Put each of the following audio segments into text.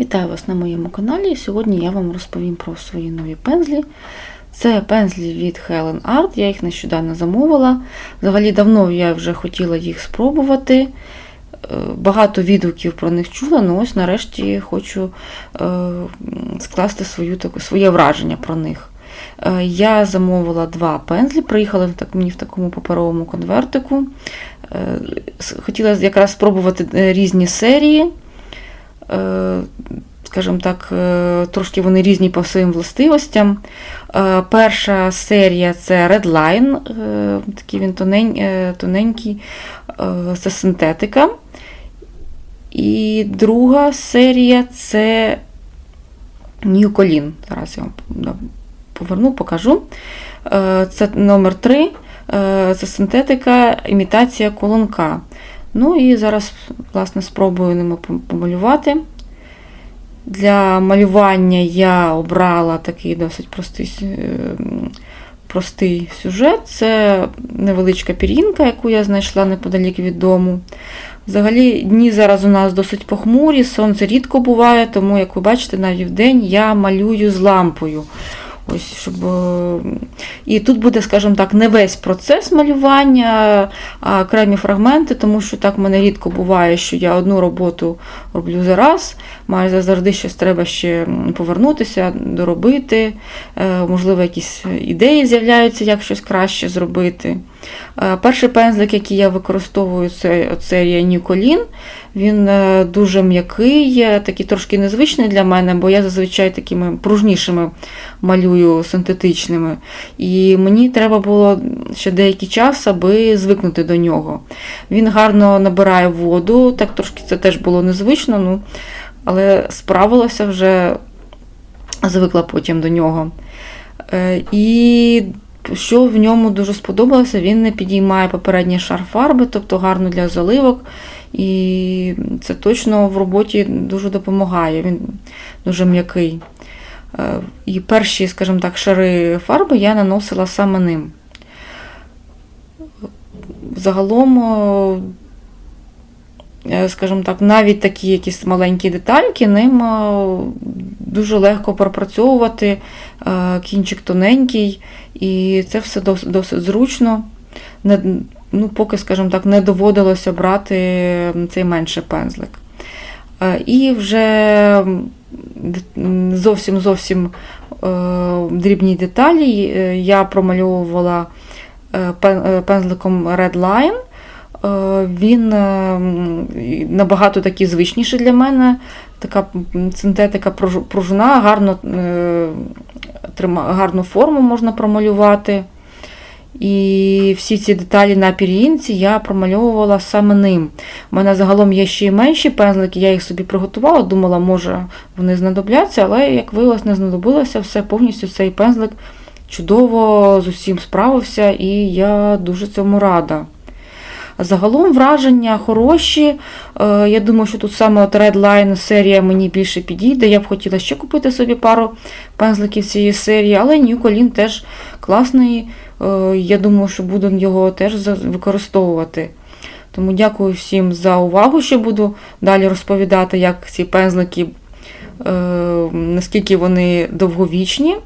Вітаю вас на моєму каналі. Сьогодні я вам розповім про свої нові пензлі. Це пензлі від Helen Art, я їх нещодавно замовила. Взагалі давно я вже хотіла їх спробувати. Е, Багато відгуків про них чула, але ось нарешті хочу е, скласти свою, своє враження про них. Е, Я замовила два пензлі, приїхали так, мені в такому паперовому конвертику. Хотіла якраз спробувати різні серії. Е, Скажімо так, е, трошки вони різні по своїм властивостям. Е, Перша серія це Redline, е, такий він тоненький, це синтетика. І друга серія це New Colin. Зараз я вам поверну, покажу. Це номер 3, це синтетика, імітація колонка. Ну і зараз, власне, спробую ними помалювати. Для малювання я обрала такий досить простий, е, простий сюжет. Це невеличка пір'їнка, яку я знайшла неподалік від дому. Взагалі, дні зараз у нас досить похмурі, сонце рідко буває, тому, як ви бачите, навіть в день я малюю з лампою. Ось, щоб... е, І тут буде, скажімо так, не весь процес малювання, а окремі фрагменти, тому що так в мене рідко буває, що я одну роботу роблю за раз, майже завжди щось треба ще повернутися, доробити. Е, Можливо, якісь ідеї з'являються, як щось краще зробити. Е, Перший пензлик, який я використовую, це серія New Він е, дуже м'який, е, такий трошки незвичний для мене, бо я зазвичай такими пружнішими малюю синтетичними. І мені треба було ще деякий час, аби звикнути до нього. Він гарно набирає воду, так трошки це теж було незвично, ну, але справилася вже, звикла потім до нього. І що в ньому дуже сподобалося, він не підіймає попередній шар фарби, тобто гарно для заливок. І це точно в роботі дуже допомагає. Він дуже м'який. Е, І перші, скажімо так, шари фарби я наносила саме ним. Загалом, скажімо так, навіть такі якісь маленькі детальки ним е, дуже легко пропрацьовувати, е, кінчик тоненький, і це все досить зручно. Ну, поки, скажімо так, не доводилося брати цей менший пензлик. Е, І вже зовсім зовсім е, дрібні деталі е, я промальовувала е, пен- е, пензликом Red Line. Е, Він е, набагато такий звичніший для мене. Така синтетика пружна, гарно, е, гарну форму можна промалювати. І всі ці деталі на пір'їнці я промальовувала саме ним. У мене загалом є ще й менші пензлики, я їх собі приготувала, думала, може вони знадобляться, але як виявилось, не знадобилося, все повністю цей пензлик чудово з усім справився, і я дуже цьому рада. Загалом враження хороші. Е, Я думаю, що тут саме от Red Line серія мені більше підійде. Я б хотіла ще купити собі пару пензликів цієї серії, але Colin теж класний. Е, Я думаю, що буду його теж використовувати. Тому дякую всім за увагу, що буду далі розповідати, як ці пензлики, е, наскільки вони довговічні.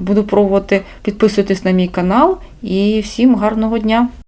Буду пробувати. Підписуйтесь на мій канал і всім гарного дня!